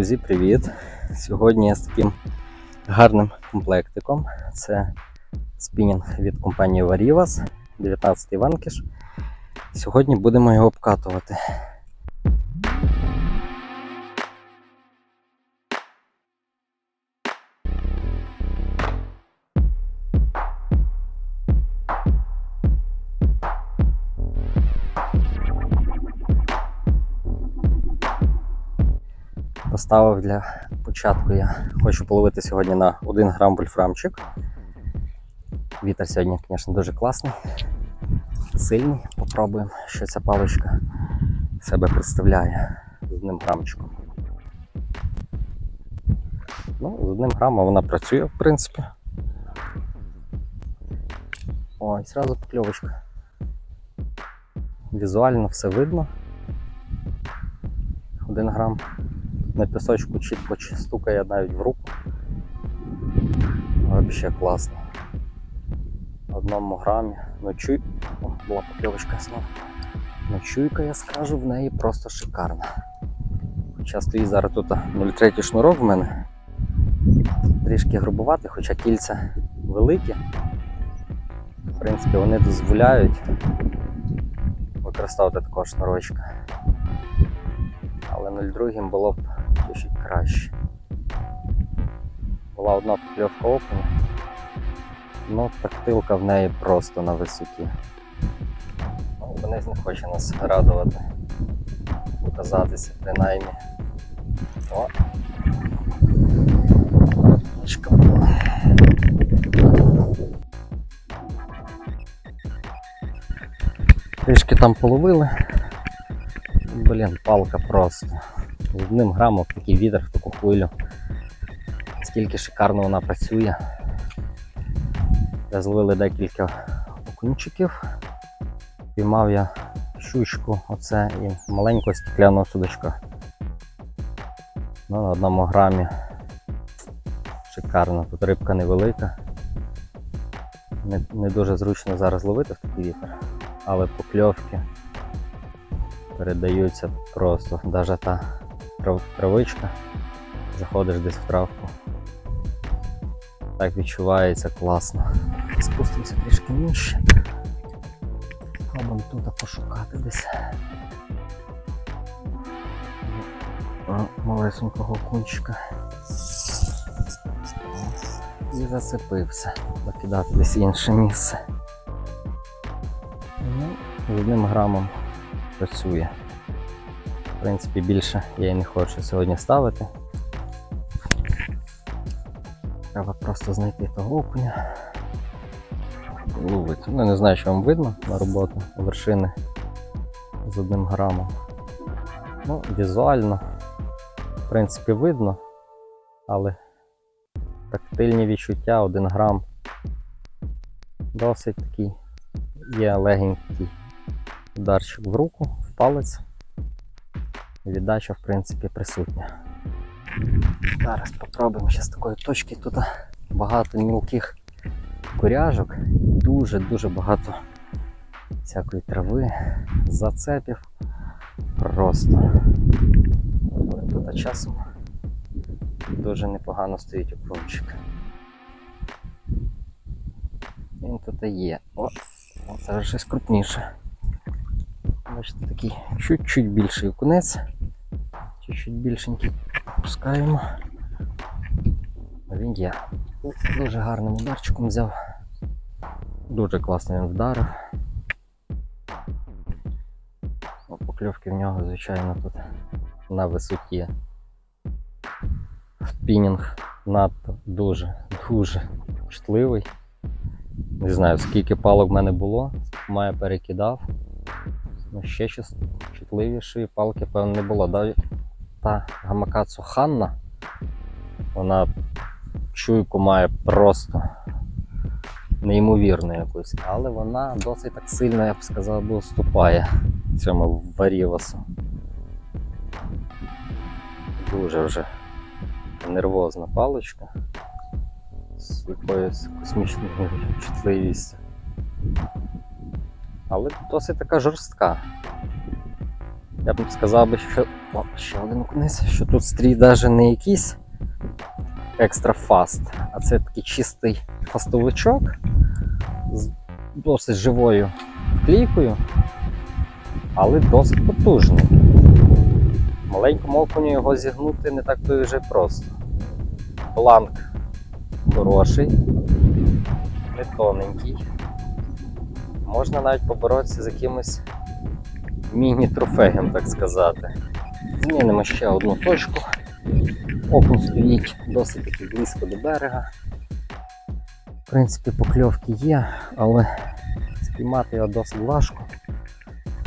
Друзі, привіт! Сьогодні я з таким гарним комплектиком. Це спінінг від компанії Varivas, 19-й ванкіш. Сьогодні будемо його обкатувати. Поставив для початку я хочу половити сьогодні на 1 грам вольфрамчик. Вітер сьогодні, звісно, дуже класний, сильний. Попробуємо, що ця паличка себе представляє з одним грамчиком. Ну, з одним грамом вона працює, в принципі. Ой, зразу покльовочка. Візуально все видно. Один грам на пісочку чітко стукає навіть в руку. Взагалі класно. В одному грамі. Ну чуй. О, була покльовочка знову. Ну чуйка, я скажу, в неї просто шикарна. Хоча стоїть зараз тут 0,3 шнурок в мене. Трішки грубувати, хоча кільця великі. В принципі, вони дозволяють використовувати такого шнурочка. Але 0,2 було б краще. Була одна покльовка окуня, ну тактилка в неї просто на висоті. Ну, не хоче нас радувати, показатися принаймні. О! Була. Трішки там половили. Блін, палка просто. Одним грамом такий вітер в таку хвилю. Скільки шикарно вона працює. Я зловили декілька окунчиків. Піймав я щучку, оце і маленького стекляного судочка. Ну, на одному грамі. Шикарно, тут рибка невелика. Не, не дуже зручно зараз ловити в такий вітер, але покльовки передаються просто. Даже та травичка, заходиш десь в травку. Так відчувається класно. Спустимося трішки нижче. Пробуємо тут пошукати десь. Малесенького кунчика. І зацепився. Покидати десь інше місце. Ну, з одним грамом працює. В принципі, більше я і не хочу сьогодні ставити. Треба просто знайти того окуня. Ловити. Ну, не знаю, що вам видно на роботу вершини з одним грамом. Ну, візуально, в принципі, видно, але тактильні відчуття, один грам. Досить такий є легенький ударчик в руку, в палець. Віддача, в принципі, присутня. Зараз спробуємо ще з такої точки. Тут багато мілких коряжок, дуже-дуже багато всякої трави, зацепів. Просто. Але тут часом дуже непогано стоїть окунчик. Він тут і є. О, це вже щось крупніше. Бачите, такий чуть-чуть більший окунець. Чуть-чуть більшенький. Пускаємо. Він є. Дуже гарним ударчиком взяв. Дуже класно він вдарив. Покльовки в нього, звичайно, тут на висоті. Спінінг надто дуже, дуже чутливий. Не знаю, скільки палок в мене було, має перекидав. Ну, ще щось чутливішої палки, певно, не було. Навіть та гамакацу Ханна, вона чуйку має просто неймовірну якусь, але вона досить так сильно, я б сказав, би уступає цьому варівасу. Дуже вже нервозна паличка з якоюсь космічною чутливістю. Але досить така жорстка. Я б сказав би, що. О, ще один окунець, що тут стрій навіть не якийсь екстра фаст, а це такий чистий фастовичок з досить живою клійкою, але досить потужний. Маленькому окуню його зігнути не так то вже просто. Бланк хороший, не тоненький. Можна навіть поборотися з якимось міні-трофеєм, так сказати. Змінимо ще одну точку. Окунь стоїть досить таки близько до берега. В принципі, покльовки є, але спіймати його досить важко.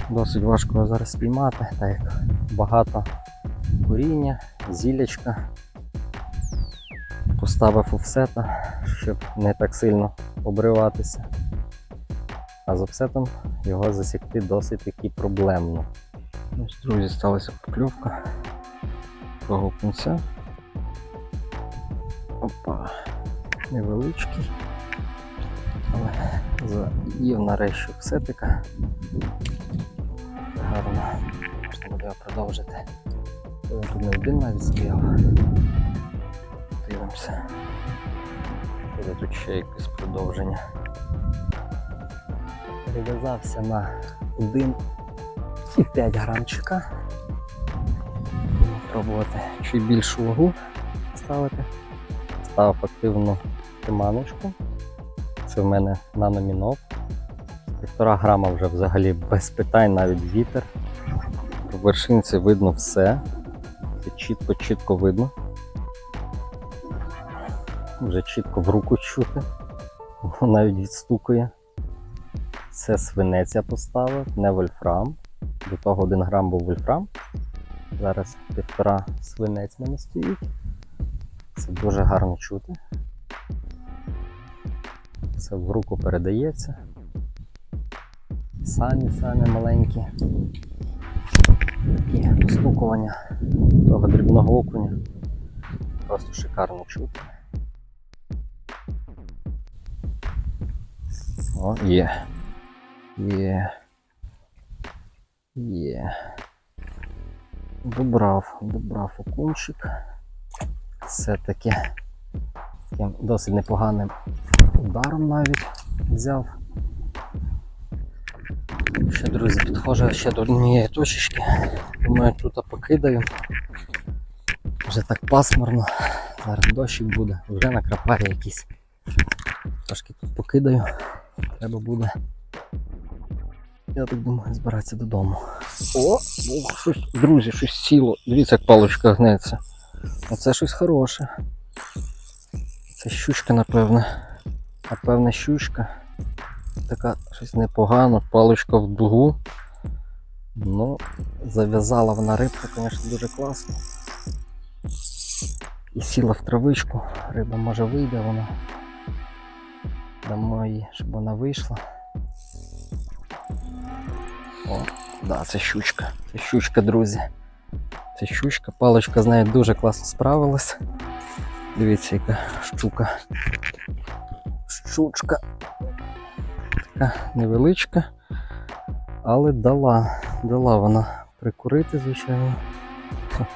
Досить важко його зараз спіймати, так як багато коріння, зілячка. Поставив офсета, щоб не так сильно обриватися. А з офсетом його засікти досить таки проблемно. Ось, друзі, сталася покльовка того кінця. Опа, невеличкий. Але заїв нарешті офсетика. Гарно. Можна буде продовжити. Тут не один навіть стояв. Дивимося. Буде тут ще якесь продовження. Прив'язався на 1,5 грамчика. Будемо пробувати чи більшу вагу ставити. Ставив активну приманочку. Це в мене наномінов. Півтора грама вже взагалі без питань, навіть вітер. В вершинці видно все. Це чітко-чітко видно. Вже чітко в руку чути. Навіть відстукує. Це свинець я поставив, не вольфрам. До того 1 грам був вольфрам. Зараз півтора свинець мене стоїть. Це дуже гарно чути. Це в руку передається. Самі самі маленькі такі постукування того дрібного окуня. Просто шикарно чути. О, є. Є. Є. Добрав, добрав окунчик. Все-таки таким досить непоганим ударом навіть взяв. Ще, друзі, підходжу ще до однієї точечки. Думаю, тут покидаю. Вже так пасмурно. Зараз дощик буде, вже накрапає якийсь. Трошки тут покидаю. Треба буде. Я так думаю, збиратися додому. О, щось, друзі, щось сіло. Дивіться, як паличка гнеться. Оце щось хороше. Це щучка, напевне. Напевне, щучка. Така щось непогано, паличка в дугу. Ну, зав'язала вона рибка, звісно, дуже класно. І сіла в травичку. Риба може вийде вона. Дамо їй, щоб вона вийшла. О, да, це щучка. Це щучка, друзі. Це щучка, паличка з нею дуже класно справилась. Дивіться, яка щука. Щучка. Така невеличка, але дала. Дала вона прикурити, звичайно.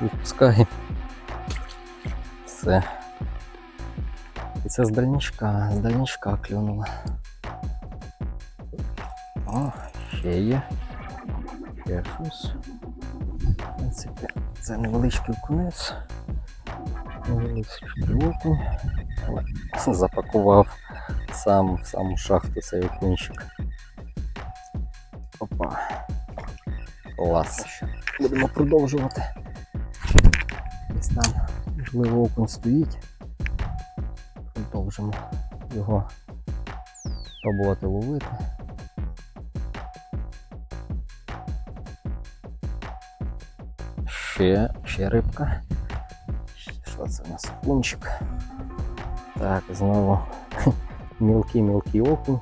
Відпускає. Все. І це з дальничка, з дальничка клюнула. О, ще є. Ще щось. Це невеличкий окунець. Невеличкий. Запакував сам в саму шахту цей окунчик. Опа. Клас. Будемо продовжувати. Десь там, можливо, окунь стоїть. Продовжимо його пробувати ловити. Ще, ще рибка. Що це у нас? Окунчик. Так, знову мілкий-мілкий окунь.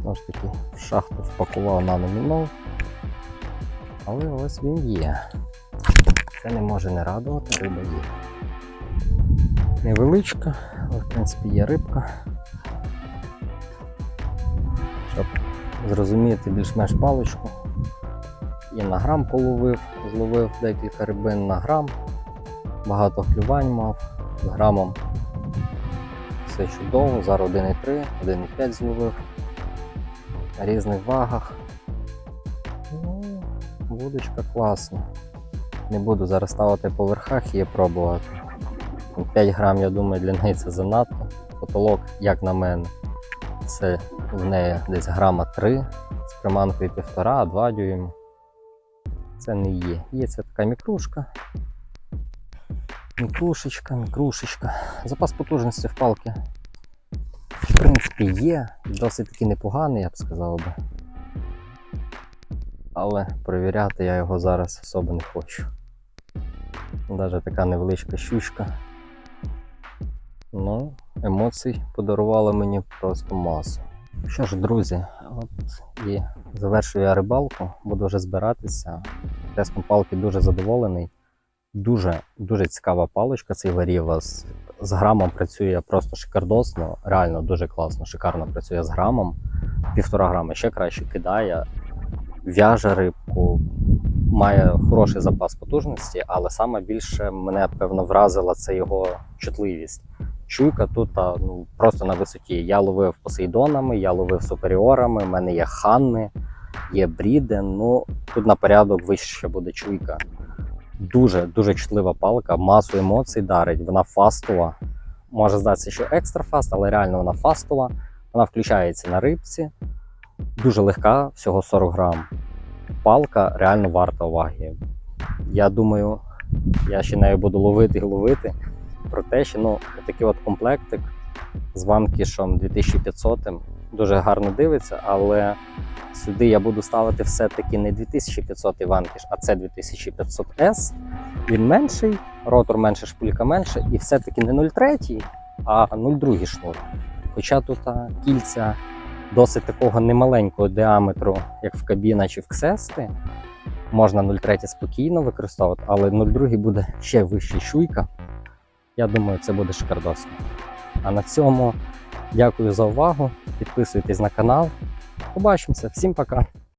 Знову ж таки, в шахту впакував на номінал. Але ось він є. Це не може не радувати, риба є. Невеличка, але в принципі є рибка. Щоб зрозуміти більш-менш паличку, і на грам половив, зловив декілька рибин на грам. Багато клювань мав з грамом. Все чудово, зараз 1,3, 1,5 зловив на різних вагах. Ну, вудочка класна. Не буду зараз ставити по верхах і пробувати. 5 грам, я думаю, для неї це занадто. Потолок, як на мене, це в неї десь грама 3 з приманкою 1,5-2 дюйма. Це не є. Є це така мікрушка. Мікрушечка, мікрушечка. Запас потужності в палки. В принципі, є. Досить таки непоганий, я б сказав би. Але перевіряти я його зараз особо не хочу. Навіть така невеличка щучка. Ну, емоцій подарувала мені просто масу. Що ж, друзі, от і завершую я рибалку, буду вже збиратися. Тестом палки дуже задоволений. Дуже дуже цікава паличка, цей варіва з, з грамом працює просто шикардосно, реально дуже класно, шикарно працює з грамом. Півтора грама ще краще кидає, в'яже рибку, має хороший запас потужності, але саме більше мене певно вразила це його чутливість. Чуйка тут ну, просто на висоті. Я ловив посейдонами, я ловив суперіорами, в мене є ханни, є бріди. Ну тут на порядок вище буде чуйка. Дуже дуже чутлива палка, масу емоцій дарить. Вона фастова. Може здатися, що екстра фаст, але реально вона фастова. Вона включається на рибці. Дуже легка, всього 40 грам. Палка реально варта уваги. Я думаю, я ще нею буду ловити і ловити. Про те, що ну, такий от комплектик з ванкішем 2500 дуже гарно дивиться, але сюди я буду ставити все-таки не 2500 ванкіш, а це 2500S. Він менший, ротор менше, шпилька менше, і все-таки не 0,3, а 0,2 шнур. Хоча тут кільця досить такого немаленького діаметру, як в кабіна чи в ксести, можна 0,3 спокійно використовувати, але 0,2 буде ще вища чуйка. Я думаю, це буде шикардосно. А на цьому дякую за увагу. Підписуйтесь на канал. Побачимося. Всім пока!